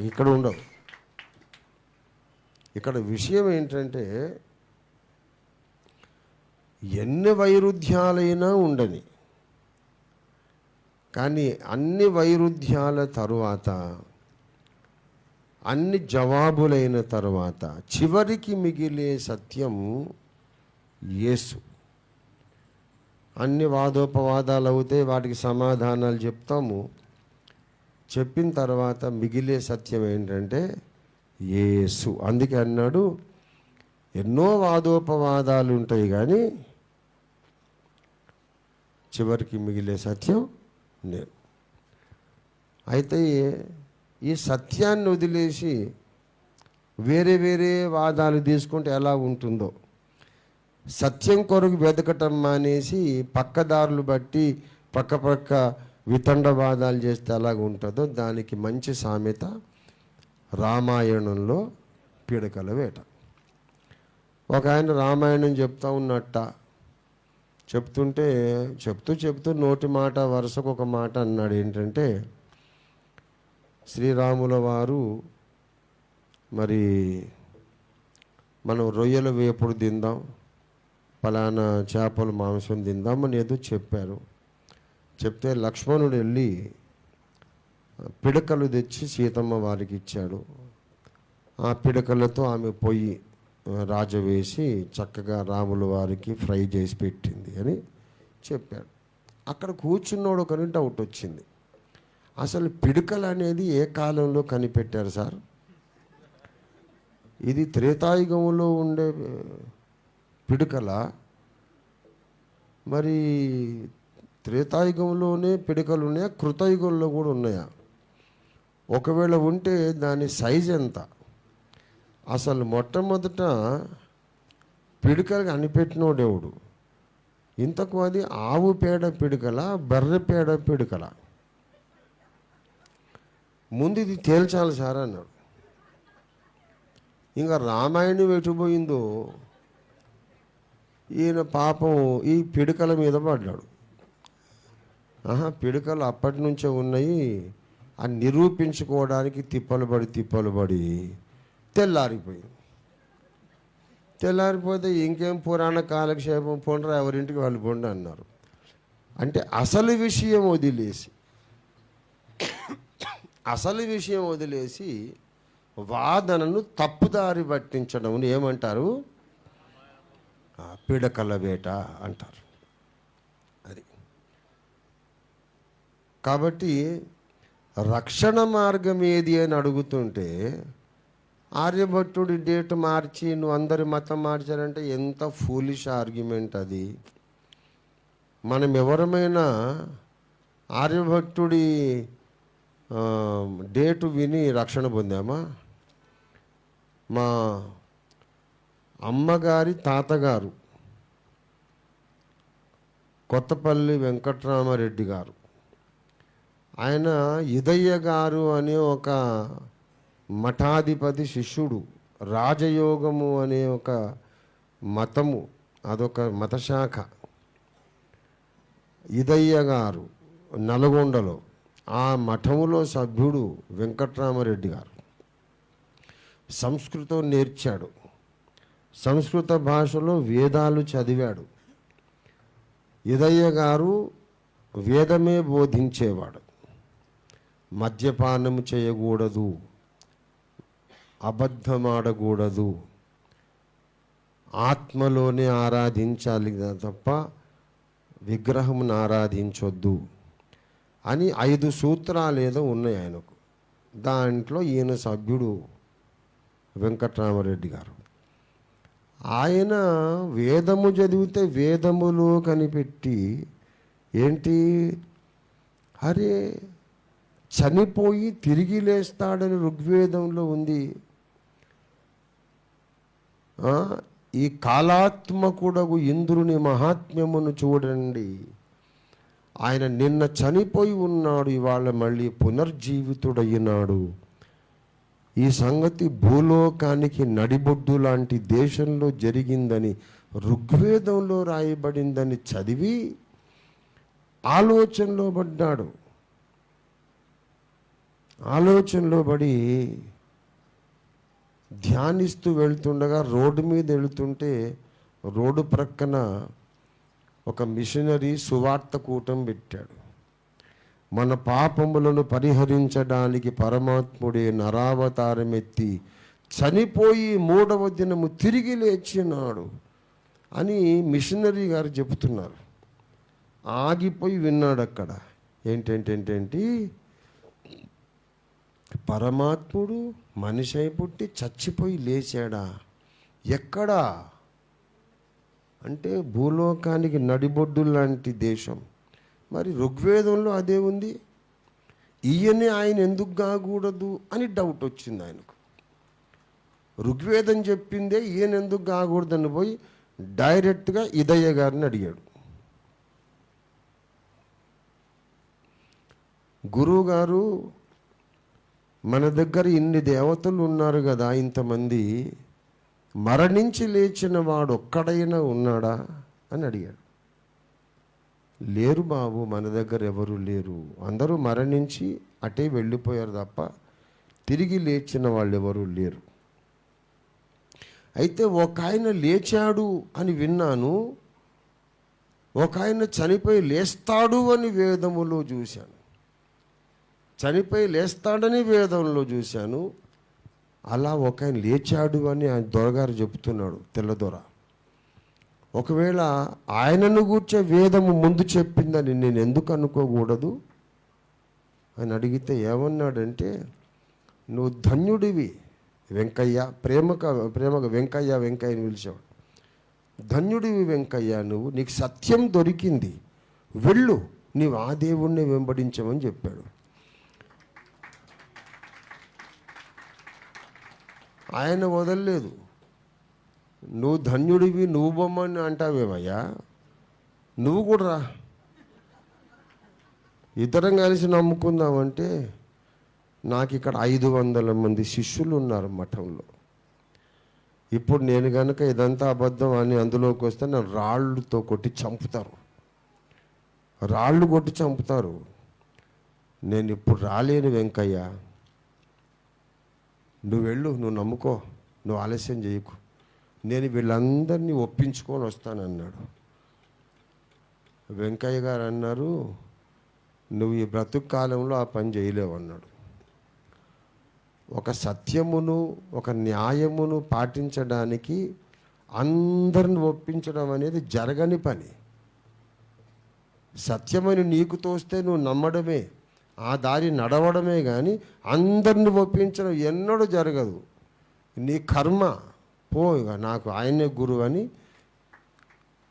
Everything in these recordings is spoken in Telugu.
ఇక్కడ ఉండవు. ఇక్కడ విషయం ఏంటంటే ఎన్ని వైరుధ్యాలైనా ఉండని కానీ అన్ని వైరుధ్యాల తరువాత అన్ని జవాబులైన తరువాత చివరికి మిగిలే సత్యం యేసు. అన్ని వాదోపవాదాలు అవుతే వాటికి సమాధానాలు చెప్తాము. చెప్పిన తర్వాత మిగిలే సత్యం ఏంటంటే ఏసు అందుకే అన్నాడు ఎన్నో వాదోపవాదాలు ఉంటాయి కానీ చివరికి మిగిలే సత్యం నేను అయితే ఈ సత్యాన్ని వదిలేసి వేరే వేరే వాదాలు తీసుకుంటే ఎలా ఉంటుందో. సత్యం కొరకు వెతకటం మానేసి పక్కదారులు బట్టి పక్క పక్క వితండవాదాలు చేస్తే ఎలాగ ఉంటుందో దానికి మంచి సామెత రామాయణంలో పీడకల వేట. ఒక ఆయన రామాయణం చెప్తా ఉన్నట్ట. చెప్తుంటే చెప్తూ చెప్తూ నోటి మాట వరుసకు ఒక మాట అన్నాడు. ఏంటంటే శ్రీరాముల వారు మరి మనం రొయ్యల వేపుడు తిందాం పలానా చేపల మాంసం తిందామని ఏదో చెప్పారు. చెప్తే లక్ష్మణుడు వెళ్ళి పిడకలు తెచ్చి సీతమ్మ వారికి ఇచ్చాడు. ఆ పిడకలతో ఆమె పొయ్యి రాజ వేసి చక్కగా రాముల వారికి ఫ్రై చేసి పెట్టింది అని చెప్పాడు. అక్కడ కూర్చున్నోడు ఒకరి డౌట్ వచ్చింది. అసలు పిడకలు అనేది ఏ కాలంలో కనిపెట్టారు సార్? ఇది త్రేతాయుగంలో ఉండే పిడకల? మరి త్రేతాయుగంలోనే పిడకలు ఉన్నాయా? కృతయుగంలో కూడా ఉన్నాయా? ఒకవేళ ఉంటే దాని సైజ్ ఎంత? అసలు మొట్టమొదట పిడకలు కనిపెట్టినోడెవడు ఇంతకు అది ఆవు పేడ పిడకల బర్రె పేడ పిడకల? ముందు ఇది తేల్చాలి సార్ అన్నాడు. ఇంకా రామాయణం ఎటుపోయిందో ఈయన పాపం ఈ పిడకల మీద పడ్డాడు. ఆహా పిడకలు అప్పటి నుంచే ఉన్నాయి. అని నిరూపించుకోవడానికి తిప్పలు పడి తిప్పలు పడి తెల్లారిపోయింది. తెల్లారిపోతే ఇంకేం పురాణ కాలక్షేపం పొండ్రా? ఎవరింటికి వాళ్ళు పొండి అన్నారు. అంటే అసలు విషయం వదిలేసి అసలు విషయం వదిలేసి వాదనను తప్పుదారి పట్టించడం ఏమంటారు? పిడకల వేట అంటారు అది కాబట్టి రక్షణ మార్గం ఏది అని అడుగుతుంటే ఆర్యభట్టుడి డేట్ మార్చి నువ్వు అందరి మతం మార్చారంటే ఎంత ఫూలిష్ ఆర్గ్యుమెంట్ అది. మనం ఎవరమైనా ఆర్యభట్టుడి డేటు విని రక్షణ పొందామా? మా అమ్మగారి తాతగారు కొత్తపల్లి వెంకట్రామారెడ్డి గారు ఆయన ఇదయ్య గారు అనే ఒక మఠాధిపతి శిష్యుడు రాజయోగము అనే ఒక మతము అదొక మతశాఖ. ఇదయ్య గారు నల్గొండలో ఆ మఠములో సభ్యుడు వెంకట్రామరెడ్డి గారు. సంస్కృతం నేర్చాడు. సంస్కృత భాషలో వేదాలు చదివాడు. ఇదయ్య గారు వేదమే బోధించేవాడు. మద్యపానం చేయకూడదు. అబద్ధమాడకూడదు. ఆత్మలోనే ఆరాధించాలి తప్ప విగ్రహమును ఆరాధించొద్దు అని ఐదు సూత్రాలు ఏదో ఉన్నాయి ఆయనకు. దాంట్లో ఈయన సభ్యుడు వెంకట్రామరెడ్డి గారు. ఆయన వేదము చదివితే వేదములు కనిపెట్టి ఏంటి? అరే చనిపోయి తిరిగి లేస్తాడని ఋగ్వేదంలో ఉంది. ఈ ఈ కాలాత్మకుడగు ఇంద్రుని మహాత్మ్యమును చూడండి. ఆయన నిన్న చనిపోయి ఉన్నాడు ఇవాళ మళ్ళీ పునర్జీవితుడయ్యినాడు. ఈ సంగతి భూలోకానికి నడిబొడ్డు లాంటి దేశంలో జరిగిందని ఋగ్వేదంలో రాయబడిందని చదివి ఆలోచనలో పడ్డాడు. ఆలోచనలో పడి ధ్యానిస్తూ వెళ్తుండగా రోడ్డు మీద వెళ్తుంటే రోడ్డు ప్రక్కన ఒక మిషనరీ సువార్త కూటం పెట్టాడు. మన పాపములను పరిహరించడానికి పరమాత్ముడే నరావతారమెత్తి చనిపోయి మూడవ దినము తిరిగి లేచినాడు అని మిషనరీ గారు చెబుతున్నారు. ఆగిపోయి విన్నాడు అక్కడ ఏంటంటేంటేంటి? పరమాత్ముడు మనిషి అయి పుట్టి చచ్చిపోయి లేచాడా? ఎక్కడా? అంటే భూలోకానికి నడిబొడ్డు లాంటి దేశం. మరి ఋగ్వేదంలో అదే ఉంది. ఈయనే ఆయన ఎందుకు కాకూడదు అని డౌట్ వచ్చింది ఆయనకు. ఋగ్వేదం చెప్పిందే ఈయన ఎందుకు కాకూడదని పోయి డైరెక్ట్గా ఇదయ్య గారిని అడిగాడు. గురువు గారు మన దగ్గర ఇన్ని దేవతలు ఉన్నారు కదా ఇంతమంది మరణించి లేచిన వాడు ఒక్కడైనా ఉన్నాడా అని అడిగాడు. లేరు బాబు మన దగ్గర ఎవరు లేరు. అందరూ మరణించి అటే వెళ్ళిపోయారు తప్ప తిరిగి లేచిన వాళ్ళు ఎవరు లేరు. అయితే ఒక ఆయన లేచాడు అని విన్నాను ఒక ఆయన చనిపోయి లేస్తాడు అని వేదములో చూశాను. చనిపోయి లేస్తాడని వేదంలో చూశాను. అలా ఒక ఆయన లేచాడు అని ఆయన దొరగారు చెప్తున్నాడు తెల్లదొర ఒకవేళ ఆయనను కూర్చే వేదము ముందు చెప్పిందని నేను ఎందుకు అనుకోకూడదు? అని అడిగితే ఏమన్నాడంటే నువ్వు ధన్యుడివి వెంకయ్య ప్రేమక ప్రేమక వెంకయ్య వెంకయ్యని అని ధన్యుడివి వెంకయ్య నువ్వు నీకు సత్యం దొరికింది. వెళ్ళు నీవు ఆ దేవుణ్ణి వెంబడించమని చెప్పాడు. ఆయన వదలలేదు. నువ్వు ధన్యుడివి నువ్వు బొమ్మని అంటావేమయ్యా? నువ్వు కూడా రా. ఇద్దరం కలిసి నమ్ముకుందామంటే నాకు ఇక్కడ ఐదు వందల మంది శిష్యులు ఉన్నారు మఠంలో. ఇప్పుడు నేను కనుక ఇదంతా అబద్ధం అని అందులోకి వస్తే నన్ను రాళ్ళతో కొట్టి చంపుతారు. రాళ్ళు కొట్టి చంపుతారు. నేను ఇప్పుడు రాలేను వెంకయ్య. నువ్వు వెళ్ళు నువ్వు నమ్ముకో నువ్వు ఆలస్యం చేయకు. నేను వీళ్ళందరినీ ఒప్పించుకొని వస్తానన్నాడు. వెంకయ్య గారు అన్నారు నువ్వు ఈ బ్రతుకు కాలంలో ఆ పని చేయలేవు అన్నాడు ఒక సత్యమును ఒక న్యాయమును పాటించడానికి అందరిని ఒప్పించడం అనేది జరగని పని. సత్యమని నీకు తోస్తే నువ్వు నమ్మడమే. ఆ దారి నడవడమే కానీ అందరిని ఒప్పించడం ఎన్నడూ జరగదు. నీ కర్మ పో నాకు ఆయనే గురువు అని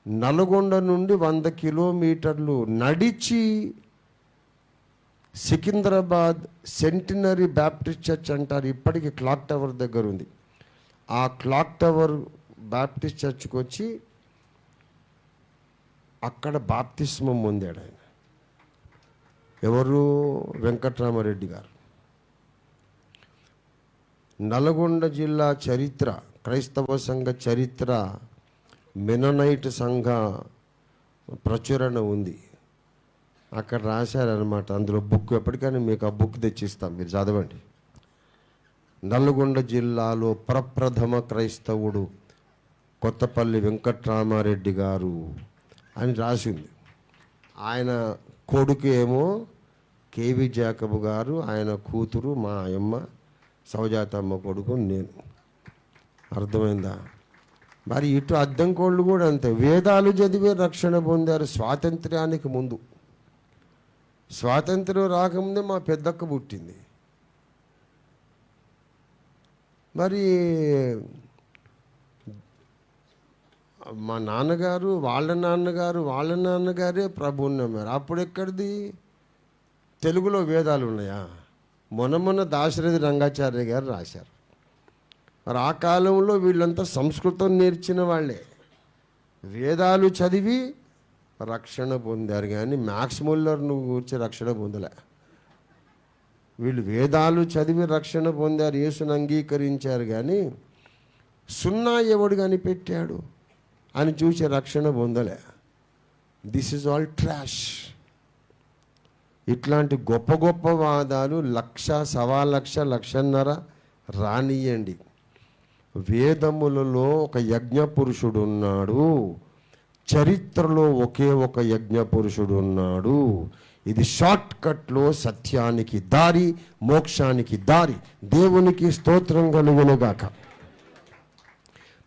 నల్గొండ నుండి వంద కిలోమీటర్లు నడిచి సికింద్రాబాద్ సెంటినరీ బ్యాప్టిస్ట్ చర్చ్ అంటారు. ఇప్పటికీ క్లాక్ టవర్ దగ్గర ఉంది. ఆ క్లాక్ టవర్ బ్యాప్టిస్ట్ చర్చ్కి వచ్చి అక్కడ బాప్తిస్మం పొందాడు ఆయన. ఎవరు? వెంకట్రామరెడ్డి గారు. నల్గొండ జిల్లా చరిత్ర క్రైస్తవ సంఘ చరిత్ర మెననైట్ సంఘ ప్రచురణ ఉంది. అక్కడ రాశారనమాట అందులో బుక్ ఎప్పటికైనా మీకు ఆ బుక్ తెచ్చిస్తాం మీరు చదవండి. నల్గొండ జిల్లాలో ప్రప్రథమ క్రైస్తవుడు కొత్తపల్లి వెంకట్రామారెడ్డి గారు అని రాసింది. ఆయన కొడుకు ఏమో కేవి జాకబు గారు ఆయన కూతురు మా అమ్మ సవజాతమ్మ కొడుకు నేను. అర్థమైందా? మరి ఇటు అద్దం కోళ్ళు కూడా అంతే. వేదాలు చదివే రక్షణ పొందారు స్వాతంత్ర్యానికి ముందు. స్వాతంత్రం రాకముందే మా పెద్దక్క పుట్టింది. మరి మా నాన్నగారు వాళ్ళ నాన్నగారు వాళ్ళ నాన్నగారే ప్రభువుని నమ్మారు. అప్పుడు ఎక్కడిది? తెలుగులో వేదాలు ఉన్నాయా? మొన్న మొన్న దాశరథి రంగాచార్య గారు రాశారు. మరి ఆ కాలంలో వీళ్ళంతా సంస్కృతం నేర్చిన వాళ్ళే. వేదాలు చదివి రక్షణ పొందారు కానీ మ్యాక్స్ ముల్లర్ నువ్వు కూర్చి రక్షణ పొందలే. వీళ్ళు వేదాలు చదివి రక్షణ పొందారు యేసును అంగీకరించారు కానీ సున్నా ఎవడు కనిపెట్టాడు? అని చూసి రక్షణ పొందలే. దిస్ ఇస్ ఆల్ ట్రాష్ ఇట్లాంటి గొప్ప గొప్ప వాదాలు లక్ష సవా లక్ష లక్షన్నర రానియండి వేదములలో ఒక యజ్ఞ పురుషుడు ఉన్నాడు చరిత్రలో ఒకే ఒక యజ్ఞ పురుషుడు ఉన్నాడు ఇది షార్ట్ కట్లో సత్యానికి దారి మోక్షానికి దారి. దేవునికి స్తోత్రం కలుగునుగాక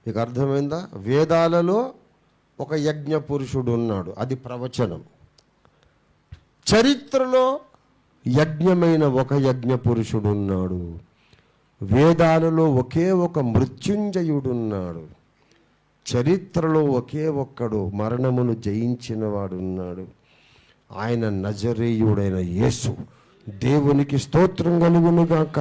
మీకు అర్థమైందా? వేదాలలో ఒక యజ్ఞ పురుషుడు ఉన్నాడు అది ప్రవచనం. చరిత్రలో యజ్ఞమైన ఒక యజ్ఞ పురుషుడు ఉన్నాడు వేదాలలో ఒకే ఒక మృత్యుంజయుడున్నాడు. చరిత్రలో ఒకే ఒక్కడు మరణమును జయించిన వాడున్నాడు. ఆయన నజరేయుడైన యేసు. దేవునికి స్తోత్రం కలుగునుగాక.